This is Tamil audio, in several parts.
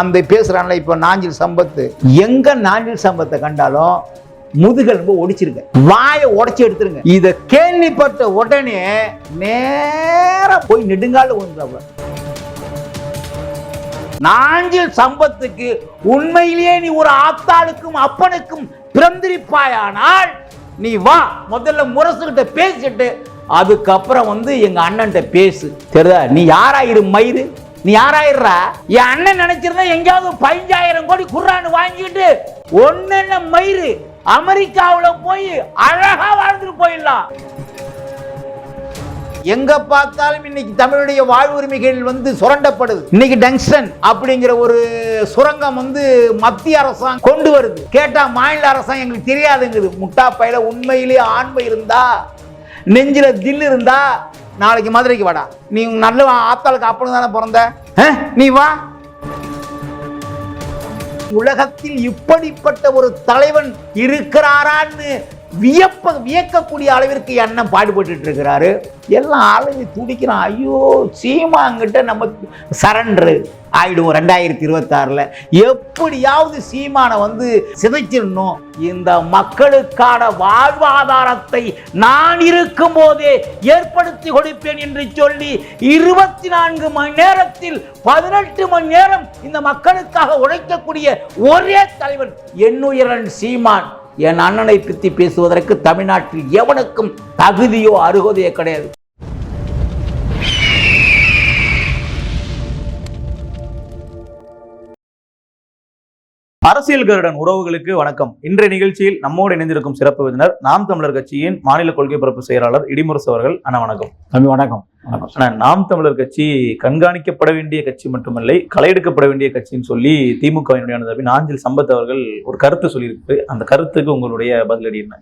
அந்த பேசுறாங்களே இப்போ நாஞ்சில் சம்பத்து. எங்க நாஞ்சில் சம்பத்தை கண்டாலும் முதுகெலும்பு ஒடிச்சிருங்க. வாயை உடைச்சு எடுத்துருங்க. இதை கேள்விப்பட்ட உடனே நேரா போய் நெடுங்கால ஒன்று நாஞ்சில் சம்பத்துக்கு உண்மையிலேயே நீ ஒரு ஆத்தாளுக்கும் அப்பனுக்கும் பிறந்திருப்பாயானால் நீ வா முதல்ல முரசுகிட்ட பேசிட்டு அதுக்கப்புறம் வந்து எங்க அண்ணன்கிட்ட பேசு. தெரியுதா நீ யாராயிரு மயிறு? நீ யாராயிடுறா? என் அண்ணன் நினைச்சிருந்தா எங்கேயாவது பதினஞ்சாயிரம் கோடி குர்ரான்னு வாங்கிட்டு ஒன்னு மயிறு அமெரிக்காவுல போய் அழகா வாழ்ந்துட்டு போயிடலாம். எங்க பார்த்தாலும் இன்னைக்கு தமிழுடைய வாழ்வுரிமைகள் வந்து சுரண்டப்படுது. இன்னைக்கு டங்ஸ்டன் அப்படிங்கிற ஒரு சுரங்கம் வந்து மத்திய அரசாங்கம் கொண்டு வருது. கேட்டா மாநில அரசாங்கம் எங்களுக்கு தெரியாதுங்குது. முட்டா பையில உண்மையிலேயே ஆண்மை இருந்தா நெஞ்சில தில் இருந்தா நாளைக்கு மதுரைக்கு வாடா. நீ நல்ல ஆத்தாளுக்கு அப்பனும் தானே பிறந்த? நீ வா. உலகத்தில் இப்படிப்பட்ட ஒரு தலைவன் இருக்கிறாரான்னு வியப்ப வியக்கக்கூடிய அளவிற்கு என்ன பாடுபட்டு இருக்கிறாரு எல்லாம் அளவு துடிக்கிறான். ஐயோ சீமாங்கிட்ட நம்ம சரண்டரு. ஆயிடுவோம் ரெண்டாயிரத்தி இருபத்தாறில். எப்படியாவது சீமானை வந்து சிதைச்சிடணும். இந்த மக்களுக்கான வாழ்வாதாரத்தை நான் இருக்கும் போதே ஏற்படுத்தி கொடுப்பேன் என்று சொல்லி இருபத்தி நான்கு மணி நேரத்தில் பதினெட்டு மணி நேரம் இந்த மக்களுக்காக உழைக்கக்கூடிய ஒரே தலைவன் என்னுயிரன் சீமான். என் அண்ணனை பற்றி பேசுவதற்கு தமிழ்நாட்டில் எவனுக்கும் தகுதியோ அருகதையோ கிடையாது. அரசியல் கருடன் உறவுகளுக்கு வணக்கம். இன்றைய நிகழ்ச்சியில் நம்மோடு இணைந்திருக்கும் சிறப்பு விருந்தினர் நாம் தமிழர் கட்சியின் மாநில கொள்கை பரப்பு செயலாளர் இடிமுரசு அவர்கள். அண்ணா வணக்கம். தம்பி வணக்கம். அண்ணா நாம் தமிழர் கட்சி கண்காணிக்கப்பட வேண்டிய கட்சி மட்டுமில்லை களையெடுக்கப்பட வேண்டிய கட்சின்னு சொல்லி திமுகவினுடைய நாஞ்சில் சம்பத் அவர்கள் ஒரு கருத்து சொல்லியிருக்கு. அந்த கருத்துக்கு உங்களுடைய பதிலடி என்ன?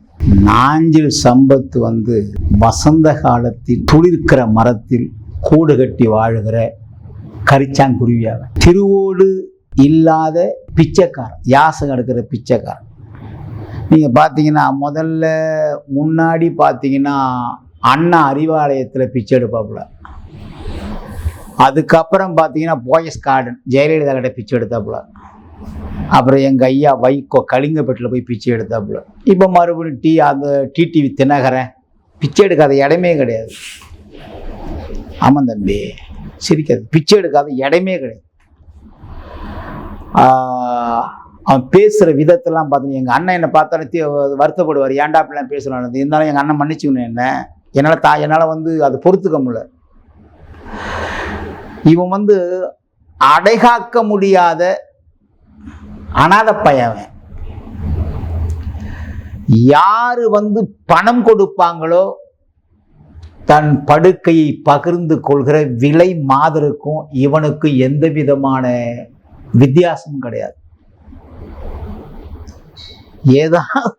நாஞ்சில் சம்பத்து வந்து வசந்த காலத்தில் துளிர்க்கிற மரத்தில் கூடு கட்டி வாழுகிற கரிச்சாங்குருவியாக திருவோடு இல்லாத பிச்சைக்காரன் யாசகம் எடுக்கிற பிச்சைக்காரன். நீங்கள் பார்த்தீங்கன்னா முதல்ல முன்னாடி பார்த்தீங்கன்னா அண்ணா அறிவாலயத்தில் பிச்சை எடுப்பாப்புல. அதுக்கப்புறம் பார்த்தீங்கன்னா போயஸ் கார்டன் ஜெயலலிதா கிட்ட பிச்சை எடுத்தாப்புல. அப்புறம் எங்கள் ஐயா வைகோ கலிங்கப்பட்டில் போய் பிச்சை எடுத்தாப்புல. இப்போ மறுபடியும் டி அந்த டிடிவி தினகரன் பிச்சை எடுக்காத இடமே கிடையாது. ஆமாம் தம்பி. சிரிக்காது பிச்சை எடுக்காத இடமே கிடையாது. அவன் பேசுகிற விதத்தெல்லாம் பார்த்தீங்கன்னா எங்கள் அண்ணன் என்னை பார்த்தாலே வருத்தப்படுவார். ஏன்டா அப்படிலாம் பேசுகிறான் இருந்தாலும் எங்கள் அண்ணன் மன்னிச்சுக்கணும் என்ன? என்னால் தா என்னால் வந்து அதை பொறுத்துக்க முடியல. இவன் வந்து அடைகாக்க முடியாத அனாத பையன். யாரு வந்து பணம் கொடுப்பாங்களோ தன் படுக்கையை பகிர்ந்து கொள்கிற விலை மாதருக்கும் இவனுக்கும் எந்த விதமான வித்தியாசமும் கிடையாது. ஏதாவது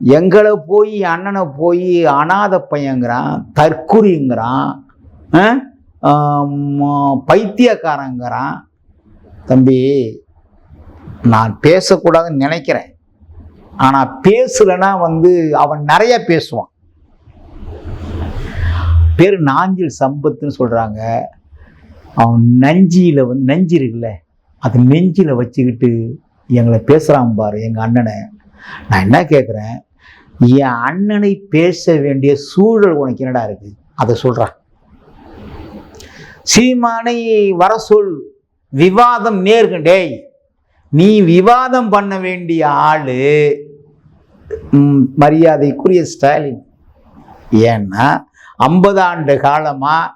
எங்களை போய் அண்ணனை போய் அனாத பையங்கிறான் தற்குறிங்கிறான் பைத்தியக்காரங்கிறான். தம்பி நான் பேசக்கூடாதுன்னு நினைக்கிறேன். ஆனால் பேசலைன்னா வந்து அவன் நிறைய பேசுவான். பேர் நாஞ்சில் சம்பத்துன்னு சொல்கிறாங்க அவன் நஞ்சியில் வந்து நஞ்சு இருக்குல்ல? அது நெஞ்சில் வச்சுக்கிட்டு எங்களை பேசுகிறான் பாரு எங்கள் அண்ணனை. நான் என்ன கேட்குறேன் என் அண்ணனை பேச வேண்டிய சூழல் உனக்கு என்னடா இருக்குது அதை சொல்கிறான் சீமானை வர சொல் விவாதம் நேர்க டேய் நீ விவாதம் பண்ண வேண்டிய ஆளு மரியாதைக்குரிய ஸ்டாலின். ஏன்னா ஐம்பது ஆண்டு காலமாக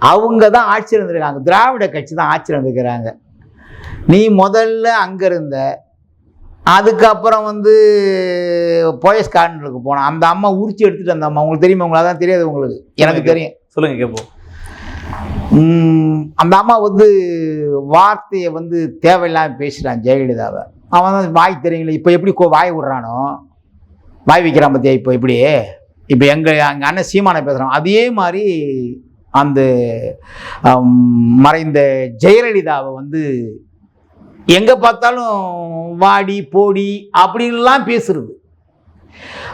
அவங்க தான் ஆட்சி இருந்திருக்காங்க. திராவிட கட்சி தான் ஆட்சி இருந்திருக்கிறாங்க. நீ முதல்ல அங்கே இருந்த அதுக்கப்புறம் வந்து போயஸ் கார்டனுக்கு போனோம் அந்த அம்மா உரிச்சு எடுத்துட்டு அந்த அம்மா உங்களுக்கு தெரியுமா? உங்களுக்கு அதான் தெரியாது உங்களுக்கு. எனக்கு தெரியும். சொல்லுங்க கேட்போம் அந்த அம்மா வந்து வார்த்தையை வந்து தேவையில்லாமல் பேசுகிறான் ஜெயலலிதாவை. அவன் தான் வாய் தெரியுங்களே இப்போ எப்படி கோ- வாய் விடுறானோ? வாய் வைக்கிறான் பார்த்தியா இப்போ இப்படி இப்போ எங்கள் எங்கள் அண்ணன் சீமானை பேசுகிறான் அதே மாதிரி அந்த மறைந்த ஜெயலலிதாவை வந்து எங்கே பார்த்தாலும் வாடி போடி அப்படின்லாம் பேசுறது.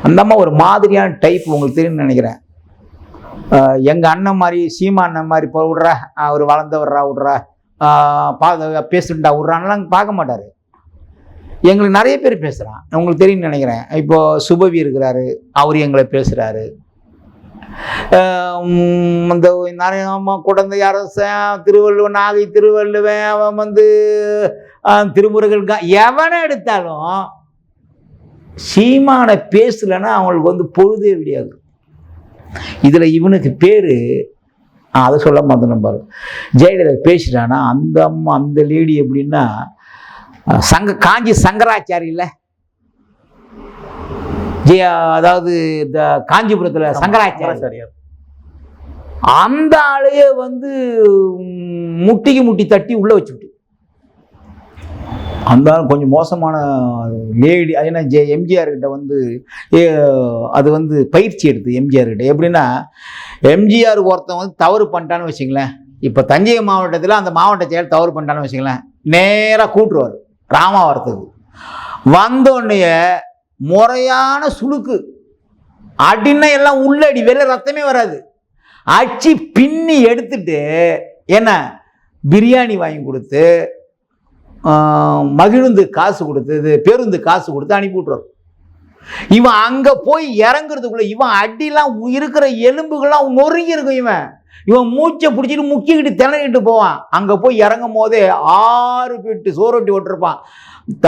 அந்த அம்மா ஒரு மாதிரியான டைப் உங்களுக்கு தெரியும்னு நினைக்கிறேன். எங்கள் அண்ணன் மாதிரி சீமா அண்ணன் மாதிரி இப்போ விட்றா அவர் வளர்ந்தவர்றா விட்றா பா பேசுண்டா விட்றான்லாம் பார்க்க மாட்டார். எங்களுக்கு நிறைய பேர் பேசுகிறான் உங்களுக்கு தெரியும்னு நினைக்கிறேன். இப்போது சுபவி இருக்கிறாரு அவர் எங்களை பேசுகிறாரு இந்த நிறைய குழந்தை குடந்தை அரசன் திருவள்ளுவன் நாகை திருவள்ளுவன் அவன் வந்து ஆஹ், திருமுருகன் எவனை எடுத்தாலும் சீமானை பேசலைன்னா அவங்களுக்கு வந்து பொழுதே விடியாது. இதில் இவனுக்கு பேர் அதை சொல்ல மாட்டேன் பாரு. ஜெயலலிதா பேசிட்டானா அந்த அம்மா அந்த லேடி எப்படின்னா சங்க காஞ்சி சங்கராச்சாரியில் ஜெய அதாவது இந்த காஞ்சிபுரத்தில் சங்கராச்சாரி. சங்கராச்சாரியார். அந்த ஆளையே வந்து முட்டிக்கு முட்டி தட்டி உள்ள வச்சுட்டு. அந்த கொஞ்சம் மோசமான லேடி அது என்ன ஜே எம்ஜிஆர் கிட்ட வந்து அது வந்து பயிற்சி எடுத்து எம்ஜிஆர் கிட்ட. எப்படின்னா எம்ஜிஆர் ஒருத்தன் வந்து தவறு பண்ணிட்டான்னு வச்சுங்களேன் இப்போ தஞ்சை மாவட்டத்தில் அந்த மாவட்ட செயல் தவறு பண்ணிட்டான்னு வச்சுங்களேன் நேராக கூட்டுருவார் ராமாவரத்துக்கு. வந்தோடனே முறையான சுளுக்கு. அடின்னா எல்லாம் உள்ளடி வெளில ரத்தமே வராது. அச்சு பின்னி எடுத்துட்டு என்ன பிரியாணி வாங்கி கொடுத்து மகிழுந்து காசு கொடுத்து பேருந்து காசு கொடுத்து அனுப்பி விட்ருவார் இவன் அங்கே போய் இறங்குறதுக்குள்ள இவன் அடிலாம் இருக்கிற எலும்புகள்லாம் நொறுங்கி இருக்கும் இவன். இவன் மூச்சை பிடிச்சிட்டு முக்கிக்கிட்டு திணறிட்டு போவான். அங்கே போய் இறங்கும் போதே ஆறு பெட்டு சோரொட்டி விட்டுருப்பான்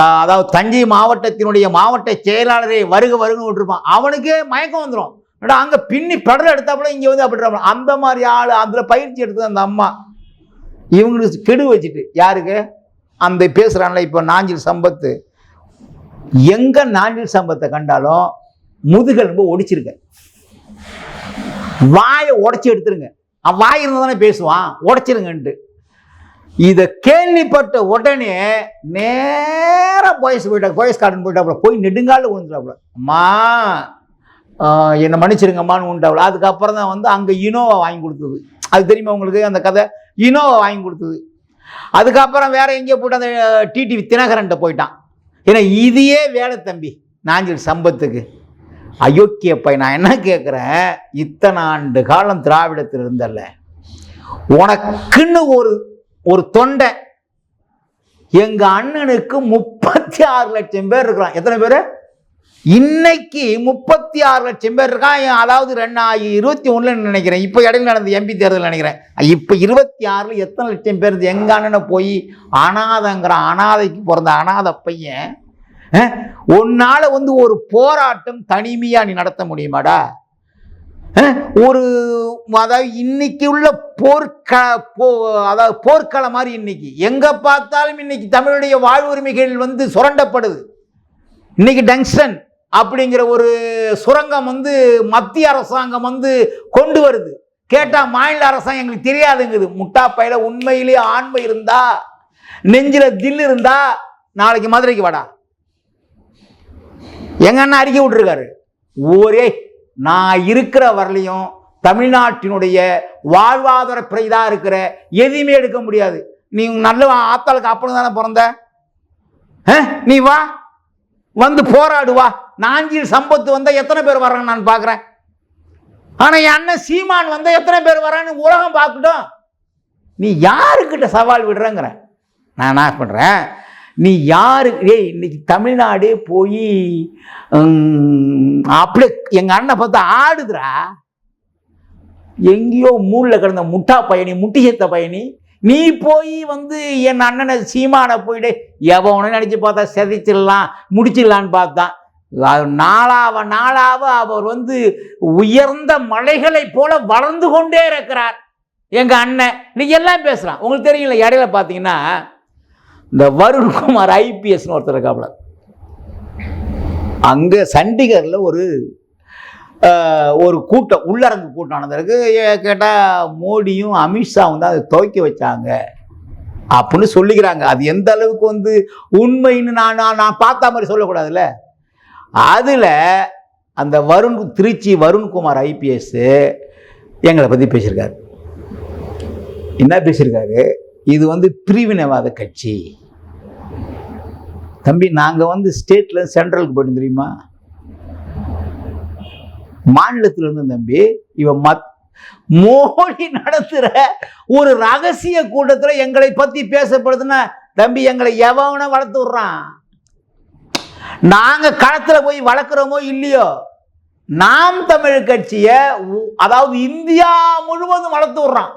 அதாவது தஞ்சை மாவட்டத்தினுடைய மாவட்ட செயலாளரை வருக வருகன்னு விட்டுருப்பான். அவனுக்கே மயக்கம் வந்துடும் ஏன்னா அங்கே பின்னி பெடல் எடுத்தாப்புல இங்கே வந்து அப்படி அந்த மாதிரி ஆள் அதில் பயிற்சி எடுத்தது அந்த அம்மா. இவங்களுக்கு கெடு வச்சுட்டு யாருக்கு? அந்த பேசுகிறான்ல இப்போ நாஞ்சில் சம்பத்து. எங்கே நாஞ்சில் சம்பத்தை கண்டாலும் முதுகெலும்பு ஒடிச்சிருக்க. வாயை உடைச்சி எடுத்துருங்க. அவன் வாய் இருந்தால் தானே பேசுவான். உடச்சிருங்கன்ட்டு. இதை கேள்விப்பட்ட உடனே நேராக போயஸ் போயிட்டா போயஸ் கார்டன் போயிட்டாப்புல. போய் நெடுங்காலில் விழுந்துட்டாப்புல. அம்மா என்னை மன்னிச்சிருங்கம்மான்னு உண்டாவில் அதுக்கப்புறம் தான் வந்து அங்கே இனோவா வாங்கி கொடுத்தது. அது தெரியுமா உங்களுக்கு? அந்த கதை? இனோவா வாங்கி கொடுத்தது. அதுக்கப்புறம் வேற எங்கேயோ போட்டு அந்த டிடிவி தினகரன்ட்ட போயிட்டான். ஏன்னா இதையே வேலை தம்பி. நாஞ்சில் சம்பத்துக்கு. அயோக்கிய பை நான் என்ன கேட்குறேன் இத்தனை ஆண்டு காலம் திராவிடத்தில் இருந்தல்ல. உனக்குன்னு ஒரு ஒரு தொண்டை. எங்க அண்ணனுக்கு முப்பத்தி ஆறு லட்சம் பேர் இருக்கிறான். எத்தனை பேர்? இன்னைக்கு முப்பத்தி ஆறு லட்சம் பேர் இருக்கான். அதாவது ரெண்டாயி இருபத்தி ஒண்ணுல நினைக்கிறேன். இப்போ இடையில நடந்த எம்பி தேர்தல் நினைக்கிறேன். இப்போ இருபத்தி ஆறுல எத்தனை லட்சம் பேர் எங்க அண்ணனை போய் அனாதைங்கிறான் அனாதைக்கு பிறந்த அனாதை பையன் உன்னால் உன்னால வந்து ஒரு போராட்டம் தனிமையா நீ நடத்த முடியுமாடா? ஒரு அதாவது இன்னைக்கு உள்ள போர்க்க போ அதாவது போர்க்களம் மாதிரி இன்னைக்கு. எங்கே பார்த்தாலும் இன்னைக்கு தமிழுடைய வாழ்வுரிமைகள் வந்து சுரண்டப்படுது. இன்னைக்கு டங்ஸ்டன் அப்படிங்கிற ஒரு சுரங்கம் வந்து மத்திய அரசாங்கம் வந்து கொண்டு வருது. கேட்டால் மாநில அரசாங்கம் எங்களுக்கு தெரியாதுங்குது. முட்டா பையில உண்மையிலேயே ஆண்மை இருந்தா நெஞ்சில தில் இருந்தா நாளைக்கு மதுரைக்கு வாடா. எங்க அண்ணா அறிக்கை விட்டுருக்காரு. ஒரே நான் இருக்கிற வரலையும் தமிழ்நாட்டினுடைய வாழ்வாதார பிரைதாக இருக்கிற எதையுமே எடுக்க முடியாது. நீ நல்ல ஆத்தாளுக்கு அப்பனு தானே பிறந்த? நீ வா. வந்து போராடு வா. நாஞ்சில் சம்பத்து வந்தால் எத்தனை பேர் வர்றாங்க நான் பார்க்குறேன் ஆனால் என் அண்ணன் சீமான் வந்தால் எத்தனை பேர் வரான்னு உலகம் பார்க்கட்டும். நீ யாருக்கிட்ட சவால் விடுறேங்கிற? நான் என்ன பண்ணுறேன் நீ யாரு? ஏய் இன்னைக்கு தமிழ்நாடே போய் அப்படியே எங்கள் அண்ணன் பார்த்தா ஆடுதுடா. எங்கேயோ மூளில் கிடந்த முட்டா பயணி முட்டி செத்த பயணி நீ போய் வந்து என் அண்ணனை சீமானை போயிட்டு எவனும் நினச்சி பார்த்தா செதைச்சிடலாம் முடிச்சிடலான்னு பார்த்தான். நாளாவ நாளாவ அவர் வந்து உயர்ந்த மலைகளைப் போல வளர்ந்து கொண்டே இருக்கிறார். எங்க அண்ணன் இன்னைக்கு எல்லாம் பேசுகிறான் உங்களுக்கு தெரியல இடையில பார்த்தீங்கன்னா இந்த வருண்குமார் ஐபிஎஸ்னு ஒருத்தர் இருக்காப்புல அங்க சண்டிகர்ல ஒரு ஒரு கூட்டம் உள்ளரங்கு கூட்டம் நடந்திருக்கு. கேட்டால் மோடியும் அமித்ஷாவும் தான் அதை துவைக்க வச்சாங்க. அப்படின்னு சொல்லிக்கிறாங்க. அது எந்த அளவுக்கு வந்து உண்மைன்னு நான் நான் நான் பார்த்த மாதிரி சொல்லக்கூடாதுல்ல. அதில் அந்த வருண் திருச்சி வருண்குமார் ஐபிஎஸ் எங்களை பற்றி பேசியிருக்காரு. என்ன பேசியிருக்காரு? இது வந்து பிரிவினைவாத கட்சி. தம்பி நாங்கள் வந்து ஸ்டேட்டில் சென்ட்ரலுக்கு போயிட்டு தெரியுமா? மாநிலத்திலிருந்து தம்பி இவன் மத் மோடி நடத்துகிற ஒரு ரகசிய கூட்டத்தில் எங்களை பற்றி பேசப்படுதுன்னா தம்பி எங்களை எவன வளர்த்து விடுறான். நாங்கள் களத்தில் போய் வளர்க்குறோமோ இல்லையோ நாம் தமிழ் கட்சியை உ- அதாவது இந்தியா முழுவதும் வளர்த்து விடுறான்.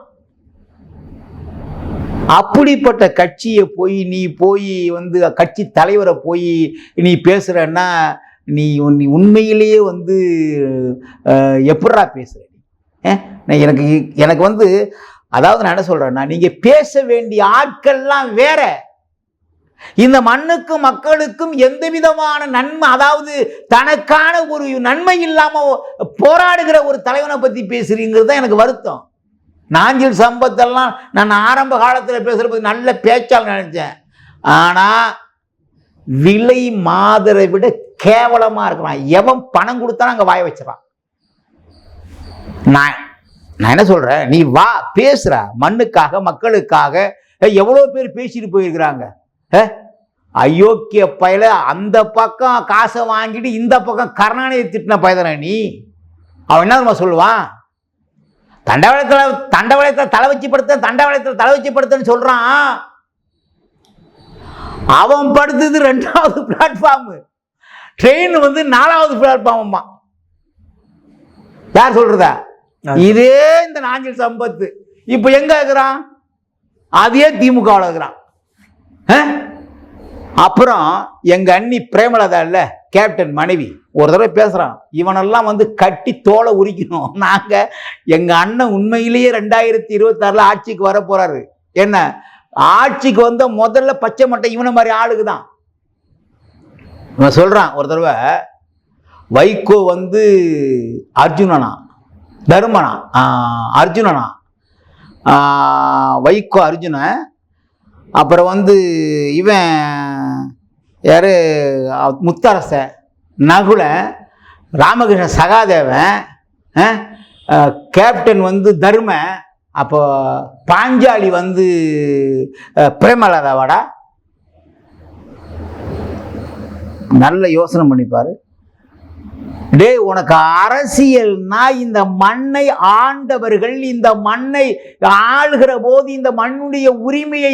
அப்படிப்பட்ட கட்சியை போய் நீ போய் வந்து கட்சி தலைவரை போய் நீ பேசுறன்னா நீ உன்- நீ உண்மையிலேயே வந்து எப்படா பேசுகிற நீ? நான் எனக்கு எனக்கு வந்து அதாவது நான் என்ன சொல்கிறேன்னா நீங்கள் பேச வேண்டிய ஆட்கள்லாம் வேற. இந்த மண்ணுக்கும் மக்களுக்கும் எந்த விதமான நன்மை அதாவது தனக்கான ஒரு நன்மை இல்லாமல் போராடுகிற ஒரு தலைவனை பற்றி பேசுறீங்கிறது தான் எனக்கு வருத்தம். நாஞ்சில் சம்பத்தெல்லாம் நான் ஆரம்ப காலத்தில் பேசுறது நல்ல பேச்சால் நினச்சேன். ஆனால் விலை மாதரை விட கேவலமா இருக்கிறான். எவன் பணம் கொடுத்தாலும் அங்க வாய வச்சிடறான். நான் நான் என்ன சொல்றேன்? நீ வா பேசுற. மண்ணுக்காக மக்களுக்காக எவ்வளோ பேர் பேசிட்டு போயிருக்கிறாங்க. அயோக்கிய பயல அந்த பக்கம் காசை வாங்கிட்டு இந்த பக்கம் கருணாநிதி திட்டின பயதானே நீ? அவன் என்ன நம்ம சொல்லுவான்? தண்டவாளத்தில் தண்டவளத்தில் தலை வச்சு படுத்த தண்டவளத்தில் தலை வச்சு படுத்தன்னு சொல்கிறான் அவன் படுத்தது ரெண்டாவது பிளாட்ஃபார்ம் ட்ரெயின் வந்து நாலாவது பிளாட்ஃபார்ம்மா யார் சொல்றதா? இதே இந்த நாஞ்சில் சம்பத்து. இப்போ எங்க இருக்கிறான்? அதே திமுகவில் இருக்கிறான்? அப்புறம் எங்க அண்ணி பிரேமலதா இல்ல கேப்டன் மனைவி ஒரு தடவை பேசுறான். இவனெல்லாம் வந்து கட்டி தோலை உரிக்கணும். நாங்க எங்க அண்ணன் உண்மையிலேயே ரெண்டாயிரத்தி இருபத்தாறுல ஆட்சிக்கு வர போறாரு என்ன? ஆட்சிக்கு வந்த முதல்ல பச்சை மட்டை இவனை மாதிரி ஆளுக்கு தான் இவன் சொல்றான் ஒரு தடவை வைகோ வந்து அர்ஜுனனா? தருமனா? அர்ஜுனனா? வைகோ அர்ஜுனன் அப்புறம் வந்து இவன் யாரு முத்தரச நகுல ராமகிருஷ்ண ராமகிருஷ்ணன் சகாதேவன் ஆ, கேப்டன் வந்து தர்மன் அப்போ பாஞ்சாலி வந்து அ, பிரேமலதாவாடா நல்ல யோசனை பண்ணிப்பார். டேய் உனக்கு அரசியல்னா இந்த மண்ணை ஆண்டவர்கள் இந்த மண்ணை ஆளுகிற போது இந்த மண்ணுடைய உரிமையை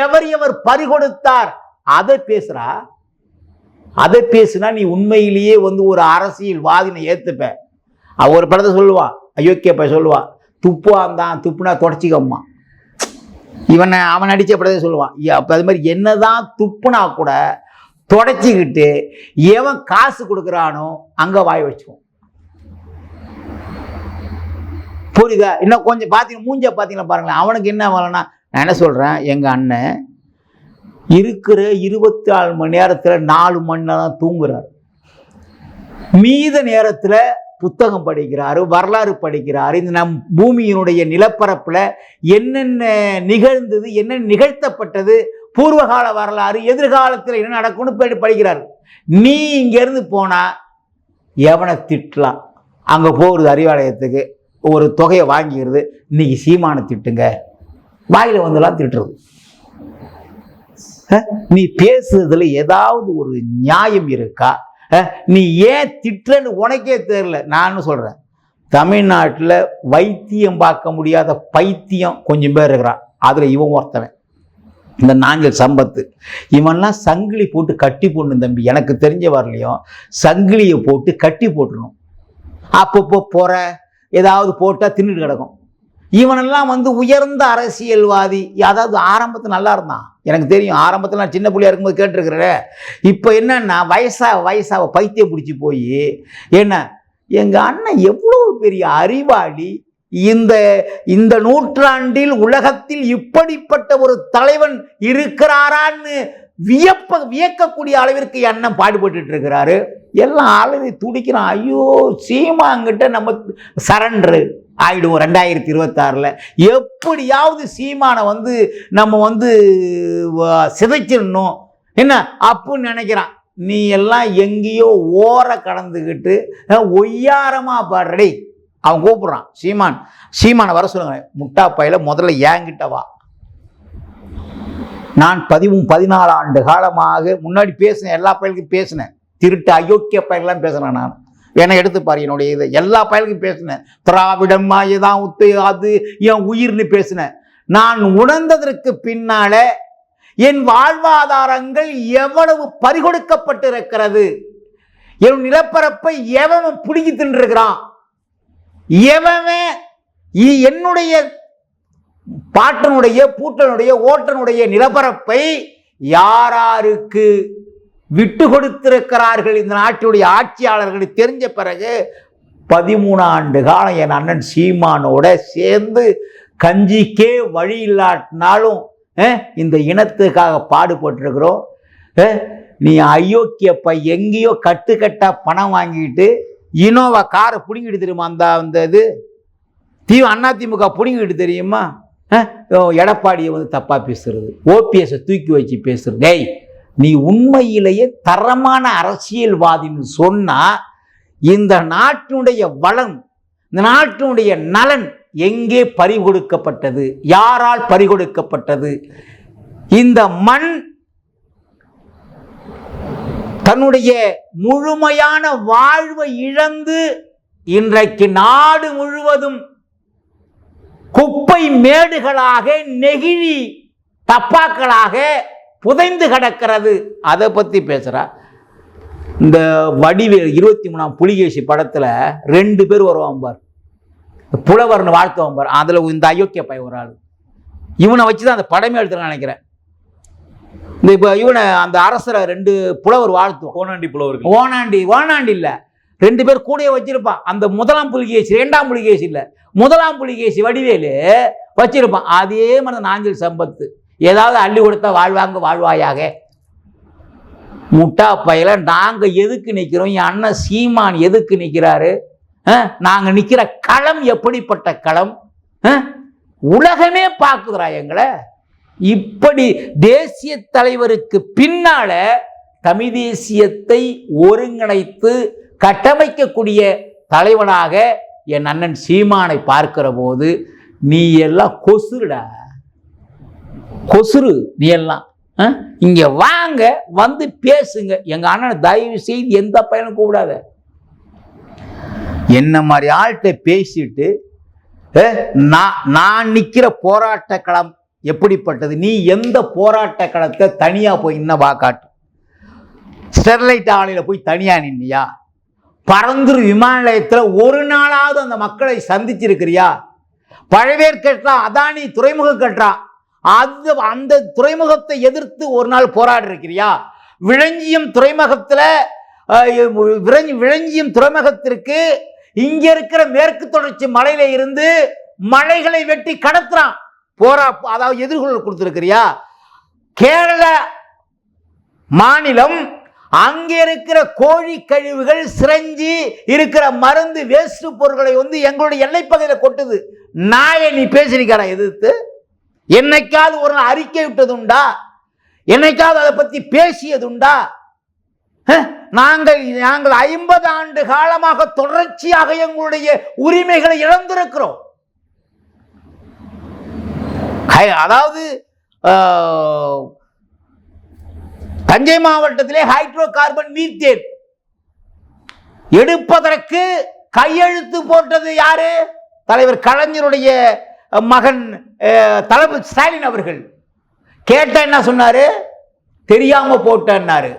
எவர் எவர் பறிகொடுத்தார்? அதை பேசுறா. அதை பேசுனா நீ உண்மையிலேயே வந்து ஒரு அரசியல்வாதினை ஏத்துப்ப. அவ ஒரு படத்தை சொல்லுவான் அயோக்கியப்ப சொல்லுவான் துப்புவான் தான் துப்புனா தொடச்சிக்கம்மா. இவனை அவன் நடிச்ச அப்படிதான் சொல்லுவான். அப்போ அது மாதிரி என்னதான் துப்புனா கூட தொடச்சிக்கிட்டு எவன் காசு கொடுக்குறானோ அங்கே வாய் வச்சுக்குவோம். புரியுதா? இன்னும் கொஞ்சம் பார்த்தீங்க மூஞ்ச பார்த்தீங்கன்னா பாருங்களேன். அவனுக்கு என்ன வரலன்னா நான் என்ன சொல்கிறேன் எங்கள் அண்ணன் இருக்கிற இருபத்தி நாலு மணி நேரத்தில் நாலு மணி நேரம் தூங்குறாரு. மீத நேரத்தில் புத்தகம் படிக்கிறாரு வரலாறு படிக்கிறாரு. இந்த நம் பூமியினுடைய நிலப்பரப்பில் என்னென்ன நிகழ்ந்தது என்னென்ன நிகழ்த்தப்பட்டது பூர்வகால வரலாறு எதிர்காலத்தில் என்ன நடக்கும்னு போய் படிக்கிறாரு. நீ இங்கேருந்து போனால் எவனை திட்டலாம்? அங்கே போகிறது அறிவாலயத்துக்கு ஒரு தொகையை வாங்கிடுது இன்னைக்கு சீமானை திட்டுங்க. வாயில் வந்துலாம் திட்டுறது. நீ பேசுறதுல ஏதாவது ஒரு நியாயம் இருக்கா? நீ ஏன் திட்டுறன்னு உனக்கே தெரில நான் சொல்கிறேன் தமிழ்நாட்டில் வைத்தியம் பார்க்க முடியாத பைத்தியம் கொஞ்சம் பேர் இருக்கிறான். அதில் இவன் ஒருத்தவன். இந்த நாங்கள் சம்பத்து. இவன்லாம் சங்கிலி போட்டு கட்டி போடணும் தம்பி. எனக்கு தெரிஞ்ச வரலையும் சங்கிலியை போட்டு கட்டி போட்டுருணும் அப்பப்போ புற ஏதாவது போட்டால் தின்னுட்டு கிடக்கும். இவனெல்லாம் வந்து உயர்ந்த அரசியல்வாதி. அதாவது ஆரம்பத்தில் நல்லா இருந்தான். எனக்கு தெரியும். ஆரம்பத்தில் நான் சின்ன பிள்ளையா இருக்கும்போது கேட்டிருக்கிறேன். இப்போ என்னன்னா வயசாக வயசாக பைத்தியம் பிடிச்சி போய் என்ன எங்கள் அண்ணன் எவ்வளோ பெரிய அறிவாளி. இந்த இந்த நூற்றாண்டில் உலகத்தில் இப்படிப்பட்ட ஒரு தலைவன் இருக்கிறாரான்னு வியப்ப வியக்கக்கூடிய அளவிற்கு என்ன பாடுபட்டு இருக்கிறாரு எல்லாம் அழுது துடிக்கிறான். ஐயோ சீமாங்கிட்ட நம்ம சரண்டரு. ஆயிடுவோம் ரெண்டாயிரத்தி இருபத்தாறில். எப்படியாவது சீமானை வந்து நம்ம வந்து சிதைச்சிடணும். என்ன? அப்புன்னு நினைக்கிறான். நீ எல்லாம் எங்கேயோ ஓர கடந்துக்கிட்டு ஒய்யாரமாக ஒய்யாரமா பாடுறடி அவன் கூப்பிடுறான். சீமான் சீமானை வர சொல்லுங்க. முட்டா பையில முதல்ல ஏங்கிட்ட வா. நான் பதிவும் பதினாலு ஆண்டு காலமாக முன்னாடி பேசினேன் எல்லா பயிலுக்கும் பேசினேன். திருட்டு அயோக்கிய பயிலாம் பேசுகிறேன் நான். என்னை எடுத்து பாரு என்னுடைய இது. எல்லா பயலுக்கும் பேசினேன். திராவிடம் மாயதான் உத்து அது என் உயிர்னு பேசினேன். நான் உணர்ந்ததற்கு பின்னால என் வாழ்வாதாரங்கள் எவ்வளவு பறிகொடுக்கப்பட்டிருக்கிறது. என் நிலப்பரப்பை எவன் பிடிக்கி தின்றுகிறான் எவன் இ- என்னுடைய பாட்டனுடைய பூட்டனுடைய ஓட்டனுடைய நிலப்பரப்பை யாராருக்கு விட்டு கொடுத்திருக்கிறார்கள்? இந்த நாட்டினுடைய ஆட்சியாளர்கள் தெரிஞ்ச பிறகு பதிமூணு ஆண்டு காலம் என் அண்ணன் சீமானோட சேர்ந்து கஞ்சிக்கே வழி இல்லாட்டினாலும் இந்த இனத்துக்காக பாடுபட்டிருக்கிறோம். நீ அயோக்கியப்ப எங்கேயோ கட்டுக்கட்டாக பணம் வாங்கிட்டு இனோவா காரை பிடிங்கிட்டு தெரியுமா? அந்த அந்த இது தீ அதிமுக பிடிங்கிட்டு தெரியுமா? எடப்பாடியை வந்து தப்பா பேசுறது. ஓபிஎஸை தூக்கி வச்சு பேசுறது. டேய் நீ உண்மையிலேயே தரமான அரசியல்வாதின்னு சொன்னா இந்த நாட்டினுடைய வளம் இந்த நாட்டினுடைய நலன் எங்கே பறிகொடுக்கப்பட்டது? யாரால் பறிகொடுக்கப்பட்டது? இந்த மண் தன்னுடைய முழுமையான வாழ்வை இழந்து இன்றைக்கு நாடு முழுவதும் குப்பை மேடுகளாக நெகிழி தப்பாக்களாக புதைந்து கிடக்கிறது. அதை பத்தி பேசுறா. இந்த வடிவேல் இருபத்தி மூணாம் புலிகேசி படத்துல ரெண்டு பேர் வருவான் பார். புலவர்னு வாழ்த்துவான் பார். அதுல இந்த அயோக்கிய பையன் ஒரு ஆள். இவனை வச்சு தான் அந்த படமே எடுத்துன்னு நினைக்கிறேன். இந்த இப்போ இவனை அந்த அரசரை ரெண்டு புலவர் வாழ்த்துவோம். கோனாண்டி புலவர்கள். ஓனாண்டி ஓனாண்டி இல்ல. ரெண்டு பேர் கூடயே வச்சிருப்பான். அந்த முதலாம் புலிகேசி இரண்டாம் புலிகேசி இல்லை. முதலாம் புலிகேசி வடிவேலு வச்சிருப்பான். அதே மாதிரி தான் நாஞ்சில் சம்பத்து. ஏதாவது அள்ளி கொடுத்தா வாழ்வாங்க வாழ்வாயாக. முட்டா பையில நாங்க எதுக்கு நிற்கிறோம் என் அண்ணன் சீமான் எதுக்கு நிற்கிறாரு அஹ், நாங்க நிற்கிற களம் எப்படிப்பட்ட களம்? உலகமே பார்க்குதுடா எங்களை. இப்படி தேசிய தலைவருக்கு பின்னால தமிழ் தேசியத்தை ஒருங்கிணைத்து கட்டமைக்கக்கூடிய தலைவனாக என் அண்ணன் சீமானை பார்க்கிற போது நீ எல்லாம் கொசுருடா. கொசுரு நீ எல்லாம். ஆ? இங்க வாங்க வந்து பேசுங்க. எங்க அண்ணன் தயவு செய்து எந்த பையனும் கூடாத என்ன மாதிரி ஆள்கிட்ட பேசிட்டு நான் நான் நிற்கிற போராட்ட களம் எப்படிப்பட்டது? நீ எந்த போராட்ட களத்தை தனியா போய் இன்னும் வாக்காட்டு ஸ்டெர்லைட் ஆலையில் போய் தனியாக நின்னியா? பரந்தூர் விமான நிலையத்தில் ஒரு நாளாவது அந்த மக்களை சந்திச்சிருக்கிறியா? பழவேர் கட்டுறான் அதானி துறைமுகம் கட்டுறான் அது அந்த துறைமுகத்தை எதிர்த்து ஒரு நாள் போராடி இருக்கிறியா விளஞ்சியம் துறைமுகத்தில் விளஞ்சியம் துறைமுகத்திற்கு இங்க இருக்கிற மேற்கு தொடர்ச்சி மலையில இருந்து மலைகளை வெட்டி கடத்துறான். போரா அதாவது எதிர்கொள்ள கொடுத்துருக்கிறியா? கேரள மாநிலம் அங்கே இருக்கிற கோழி கழிவுகள் சிரஞ்சி இருக்கிற மருந்து வேஸ்ட் பொருட்களை வந்து எங்களுடைய எல்லைப்பகுதியில் கொட்டுது. நாயை நீ பேசினிக்காரா எதிர்த்து? என்னைக்காவது ஒரு நாள் அறிக்கை விட்டதுண்டா? என்னைக்காவது அதை பத்தி பேசியதுண்டா? நாங்கள் நாங்கள் ஐம்பது ஆண்டு காலமாக தொடர்ச்சியாக எங்களுடைய உரிமைகளை இழந்திருக்கிறோம். அதாவது தஞ்சை மாவட்டத்திலே ஹைட்ரோ கார்பன் மீத்தேன். எடுப்பதற்கு கையெழுத்து போட்டது யாரு? தலைவர் கலைஞருடைய மகன் அஹ், ஸ்டாலின் அவர்கள். கேட்ட என்ன சொன்னாரு? தெரியாம போட்டாரு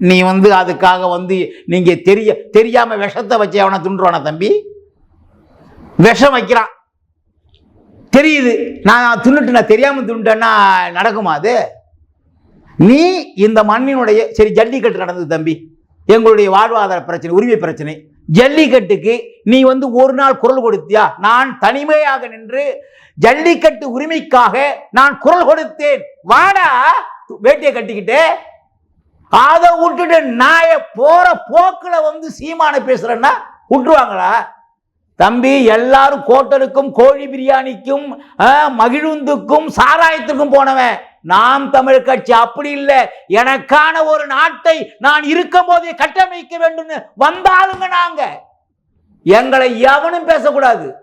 நீ வந்து அதுக்காக வந்து நீங்க தெரிய தெரியாம விஷத்தை வச்சு அவனை துண்டுவானா தம்பி? விஷம் வைக்கிறான். தெரியுது. நான் துண்ணுட்டு நான் தெரியாம துண்டேன்னா நடக்குமா அது? நீ இந்த மண்ணினுடைய சரி ஜல்லிக்கட்டு நடந்தது தம்பி. எங்களுடைய வாழ்வாதார பிரச்சனை உரிமை பிரச்சனை. ஜல்லிக்கட்டுக்கு நீ வந்து ஒரு நாள் குரல் கொடுத்தியா? நான் தனிமையாக நின்று ஜல்லிக்கட்டு உரிமைக்காக நான் குரல் கொடுத்தேன். வாடா வேட்டியை கட்டிக்கிட்டு. அதை விட்டுட்டு நாய போற போக்கில் வந்து சீமான பேசுறேன்னா விட்டுருவாங்களா? தம்பி எல்லாரும் கோட்டலுக்கும் கோழி பிரியாணிக்கும் மகிழுந்துக்கும் சாராயத்துக்கும் போனவன். நாம் தமிழ் கட்சி அப்படி இல்லை. எனக்கான ஒரு நாட்டை நான் இருக்கும் போதே கட்டமைக்க வேண்டும்னு வந்தாலுங்க நாங்க. எங்களை எவனும் பேசக்கூடாது.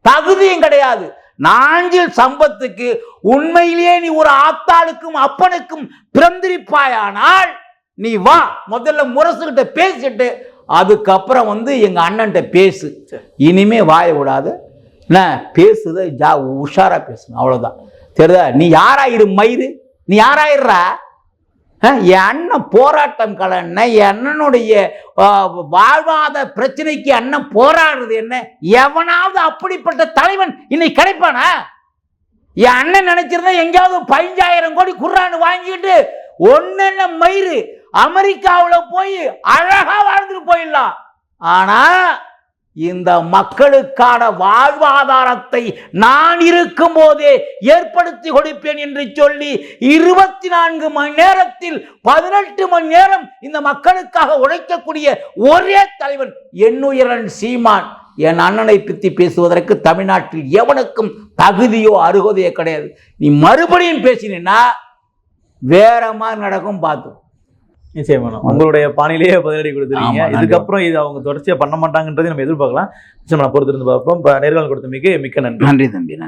தகுதியும் கிடையாது. நாஞ்சில் சம்பத்துக்கு உண்மையிலேயே நீ ஒரு ஆத்தாளுக்கும் அப்பனுக்கும் பிறந்திருப்பாயானால் நீ வா. முதல்ல முரசுகிட்ட பேசிட்டு அதுக்கப்புறம் வந்து எங்க அண்ணன்ட்ட பேசு. இனிமே வாய விடாது. என்ன? பேசுத ஜா உஷாரா பேசணும் அவ்வளவுதான். தெரியுதா நீ யாராயிரு மயிறு? நீ யாராயிடுறா என் அண்ணன் போராட்டம் கலன்ன என் அண்ணனுடைய வாழ்வாத பிரச்சனைக்கு அண்ணன் போராடுறது என்ன? எவனாவது அப்படிப்பட்ட தலைவன் இன்னைக்கு கிடைப்பானா? என் அண்ணன் நினைச்சிருந்தா எங்கேயாவது பதினஞ்சாயிரம் கோடி குர்ரான்னு வாங்கிட்டு ஒன்னு மயிறு அமெரிக்காவில் போய் அழகா வாழ்ந்துட்டு போயிடலாம். ஆனா இந்த மக்களுக்கான வாழ்வாதாரத்தை நான் இருக்கும் போதே ஏற்படுத்தி கொடுப்பேன் என்று சொல்லி இருபத்தி நான்கு மணி நேரத்தில் பதினெட்டு மணி நேரம் இந்த மக்களுக்காக உழைக்கக்கூடிய ஒரே தலைவன் என்னுயரன் சீமான். என் அண்ணனை பற்றி பேசுவதற்கு தமிழ்நாட்டில் எவனுக்கும் தகுதியோ அருகதையோ கிடையாது. நீ மறுபடியும் பேசினா வேற மாதிரி நடக்கும் பார்த்து. நிச்சயமா. உங்களுடைய பாணியிலேயே பதிலடி கொடுத்துருக்கீங்க. இதுக்கப்புறம் இது அவங்க தொடர்ச்சியா பண்ண மாட்டாங்கன்றதை நம்ம எதிர்பார்க்கலாம். நிச்சயமா நான் பொறுத்திருந்து பார்ப்போம். இப்ப நேர்காணல் கொடுத்தமைக்கு மிக்க நன்றி. நன்றி தம்பி